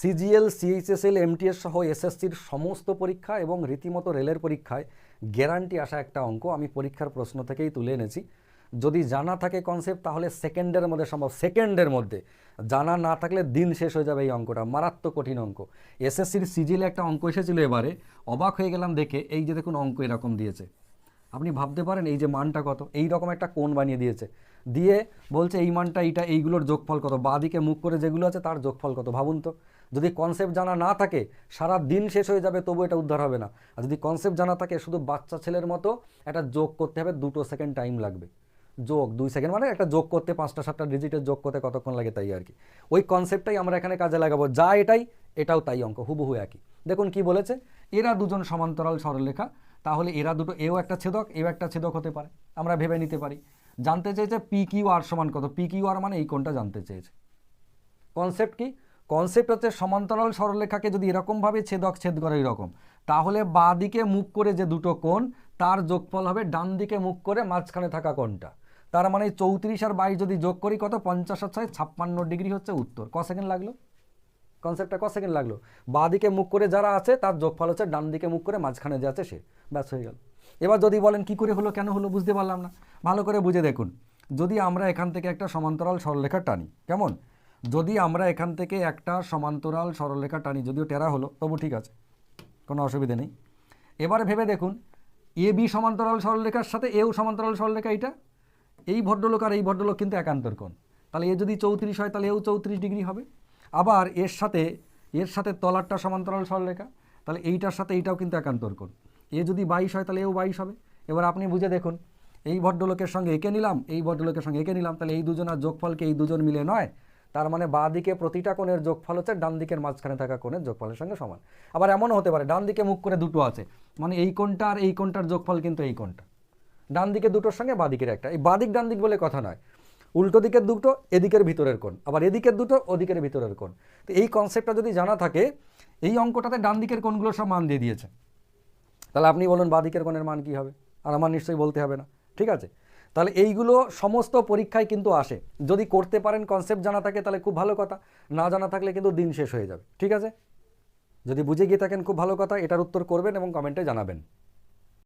CGL, CHSL, MTS সহ এসএসসির সমস্ত পরীক্ষা এবং রীতিমতো রেলের পরীক্ষায় গ্যারান্টি আসা একটা অঙ্ক আমি পরীক্ষার প্রশ্ন থেকেই তুলে এনেছি। যদি জানা থাকে কনসেপ্ট তাহলে সেকেন্ডের মধ্যে সম্ভব, সেকেন্ডের মধ্যে। জানা না থাকলে দিন শেষ হয়ে যাবে এই অঙ্কটা, মারাত্মক কঠিন অঙ্ক। এসএসসির সিজিএলে একটা অঙ্ক এসেছিল এবারে, অবাক হয়ে গেলাম দেখে, এই যে দেখুন অঙ্ক এরকম দিয়েছে। আপনি ভাবতে পারেন এই যে মানটা কত এই রকম একটা কোণ বানিয়ে দিয়েছে। দিয়ে বলছে এই মানটা, এইটা, এইগুলোর যোগফল কত? বা দিকে মুখ করে যেগুলো আছে তার যোগফল কত? ভাবুন তো। যদি কনসেপ্ট জানা না থাকে, সারা দিন শেষ হয়ে যাবে, তবু এটা উদ্ধার হবে না। আর যদি কনসেপ্ট জানা থাকে, শুধু বাচ্চা ছেলের মতো একটা যোগ করতে হবে, দুটো সেকেন্ড টাইম লাগবে। যোগ, দুই সেকেন্ড মানে একটা যোগ করতে, পাঁচটা, সাতটা ডিজিটের যোগ করতে কতক্ষণ লাগে তাই আর কি। ওই কনসেপ্টটাই আমরা এখানে কাজে লাগাবো। যা এটাই, এটাও তাই অঙ্ক, হুবহু একই। দেখুন কি বলেছে, এরা দুজন সমান্তরাল সরলরেখা তাহলে এরা দুটো, এও একটা ছেদক, এও একটা ছেদক হতে পারে। আমরা ভেবে নিতে পারি। জানতে চেয়েছে পি কিউ আর সমান কত? পি কিউ আর মানে এই কোনটা জানতে চেয়েছে। কনসেপ্ট কি? কনসেপ্ট হচ্ছে সমান্তরাল সরলরেখাকে যদি এরকমভাবে ছেদক ছেদ করে এরকম, তাহলে বাঁ দিকে মুখ করে যে দুটো কোণ, তার যোগফল হবে ডান দিকে মুখ করে মাঝখানে থাকা কোণটা। তার মানে চৌত্রিশ আর বাইশ যদি যোগ করি কত? পঞ্চাশ আর ছয়, ছাপ্পান্ন ডিগ্রি হচ্ছে উত্তর। ক সেকেন্ড লাগল? কনসেপ্টটা ক সেকেন্ড লাগল? বাঁ দিকে মুখ করে যারা আছে, তার যোগফল হচ্ছে ডান দিকে মুখ করে মাঝখানে যে আছে সে। ব্যাস হয়ে গেল। এবার যদি বলেন, কি করে হলো, কেন হলো, বুঝতে পারলাম না। ভালো করে বুঝে দেখুন। যদি আমরা এখান থেকে একটা সমান্তরাল সরলরেখা টানি, কেমন? যদি আমরা এখান থেকে একটা সমান্তরাল সরলরেখা টানি, যদিও টেরা হলো, তবু ঠিক আছে, কোনো অসুবিধে নেই। এবারে ভেবে দেখুন, এ বি সমান্তরাল সরলরেখার সাথে এও সমান্তরাল সরলরেখা এইটা? এই ভদ্রলোক আর এই ভদ্রলোক কিন্তু একান্তর কোণ। তাহলে এ যদি চৌত্রিশ হয়, তাহলে এও চৌত্রিশ ডিগ্রি হবে। আবার এর সাথে এর সাথে তলারটা সমান্তরাল সরলরেখা, তাহলে এইটার সাথে এইটাও কিন্তু একান্তর কোণ। এ যদি বাইশ হয় তাহলে এও বাইশ হবে। এবার আপনি বুঝে দেখুন, এই ভদ্রলোকের সঙ্গে এঁকে নিলাম, এই ভদ্রলোকের সঙ্গে এঁকে নিলাম, তাহলে এই দুজনের যোগফলকে এই দুজন মিলে নয়। তার মানে বাঁ দিকে প্রতিটা কোণের যোগফল হচ্ছে ডান দিকের মাঝখানে থাকা কোণের যোগফলের সঙ্গে সমান। আবার এমনও হতে পারে ডান দিকে মুখ করে দুটো আছে। মানে এই কোণটা আর এই কোণটার যোগফল কিন্তু এই কোণটা। ডান দিকে দুটোর সঙ্গে বাঁ দিকের একটা। এই বাদিক ডান দিক বলে কথা নয়। উল্টো দিকের দুটো, এদিকের ভিতরের কোণ। আবার এদিকের দুটো, ওদিকের ভিতরের কোণ। তো এই কনসেপ্টটা যদি জানা থাকে, এই অঙ্কটাতে ডান দিকের কোণগুলো সব মান দিয়ে দিয়েছে। তাহলে আপনি বলুন, বাঁ দিকের কোণের মান কী হবে? আর আমার নিশ্চয়ই বলতে হবে না। ঠিক আছে? তাহলে এইগুলো সমস্ত পরীক্ষায় কিন্তু আসে। যদি করতে পারেন কনসেপ্ট জানা থাকে, তাহলে খুব ভালো কথা। না জানা থাকলে কিন্তু দিন শেষ হয়ে যাবে। ঠিক আছে? যদি বুঝে গিয়ে থাকেন, খুব ভালো কথা। এটার উত্তর করবেন এবং কমেন্টে জানাবেন।